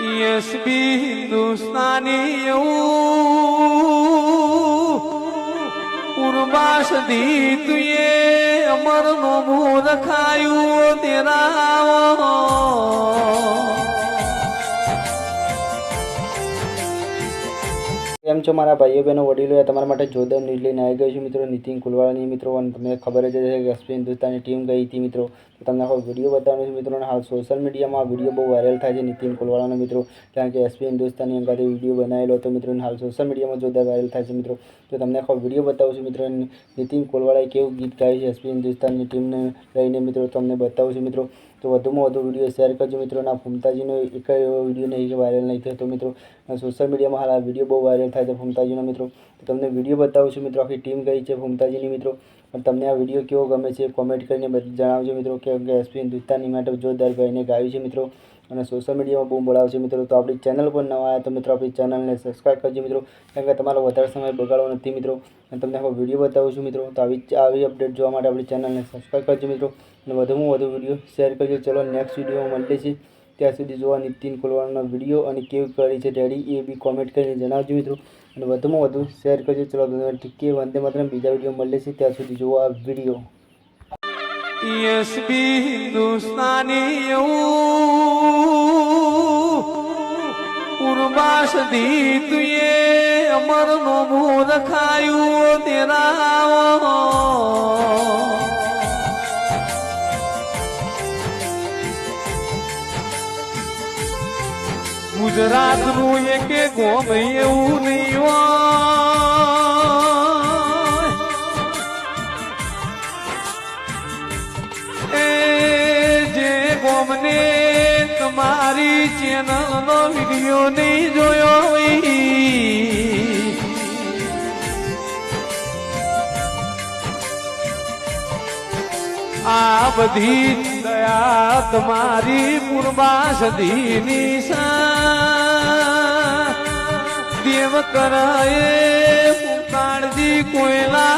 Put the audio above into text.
SB Hindustani ઉર્વાસ દી તુએ અમર નો મોર ખાયું તેરા કેમ છો મારા ભાઈઓ બહેનો, વડીલો તમારા માટે જોરદાર ન્યૂઝ લઈને આવી ગયો છું મિત્રો. નીતિન કુલવાળાની મિત્રો અને તમને ખબર જ છે કે એસપી હિન્દુસ્તાનની ટીમ ગઈ હતી મિત્રો. તો તમને આખો વીડિયો બતાવવાનો છે મિત્રો અને હાલ સોશિયલ મીડિયામાં આ વીડિયો બહુ વાયરલ થાય છે નીતિન કુલવાળાનો મિત્રો. કારણ કે એસપી હિન્દુસ્તાનની અંગાથી વીડિયો બનાવેલો હતો મિત્રો હાલ સોશિયલ મીડિયામાં જોરદાર વાયરલ થાય છે મિત્રો. તો તમને આખો વીડિયો બતાવું છું મિત્રો નીતિન કુલવાળાએ કેવું ગીત ગાયું છે એસપી હિન્દુસ્તાનની ટીમને લઈને મિત્રો તમને બતાવું છું મિત્રો. તો વધુમાં વધુ વીડિયો શેર કરજો મિત્રો ના ફૂમતાજીનો એક એવો વીડિયો નહીં વાયરલ નહીં થયો મિત્રો. સોશિયલ મીડિયામાં હાલ આ વીડિયો બહુ વાયરલ થાય છે ફૂમતાજીનો મિત્રો. તો તમને વીડિયો બતાવું છું મિત્રો, આખી ટીમ ગઈ છે ફૂમતાજીની મિત્રો. અને તમને આ વીડિયો કેવો ગમે છે કોમેન્ટ કરીને જણાવજો મિત્રો, કેમ કે એસપી હિન્દુસ્તાનની માટે જોરદાર ગાઈને ગાયું છે મિત્રો. અને સોશિયલ મીડિયામાં બહુ બોલાવશે મિત્રો, તો આપણી ચેનલ પર નવા આવ્યા તો મિત્રો આપણી ચેનલને સબસ્ક્રાઈબ કરજો મિત્રો. કેમ કે તમારો વધારે સમય બગાડવો નથી મિત્રો. અને તમને આખો વીડિયો બતાવું છું મિત્રો, તો આવી આવી અપડેટ જોવા માટે આપણી ચેનલને સબસ્ક્રાઈબ કરજો મિત્રો. અને વધુમાં વધુ વીડિયો શેર કરજો. ચલો નેક્સ્ટ વિડીયોમાં મળીએ છીએ. ત્યાં સુધી જોવા નીતિન કોલવાળાનો વીડિયો અને કેવી કરી છે ડેડી એ બી કોમેન્ટ કરીને જણાવજો મિત્રો. અને વધુમાં વધુ શેર કરજો. ચલો ટીકે વંદે માત્રમ. બીજા વીડિયો મળે છે ત્યાં સુધી જોવા આ વીડિયો બી હિન્દુસ્તાની ઉર્વાસ દીતુએ અમર નો મોર તેરા ગુજરાતનું એક ગોમ એવું નહીં એ જે ગોમને તમારી ચેનલનો વીડિયો નહીં જોયો આ બધી દયા તમારી પૂર્વાસ સદીની સા દેવ કરાયે કાળજી કોયલા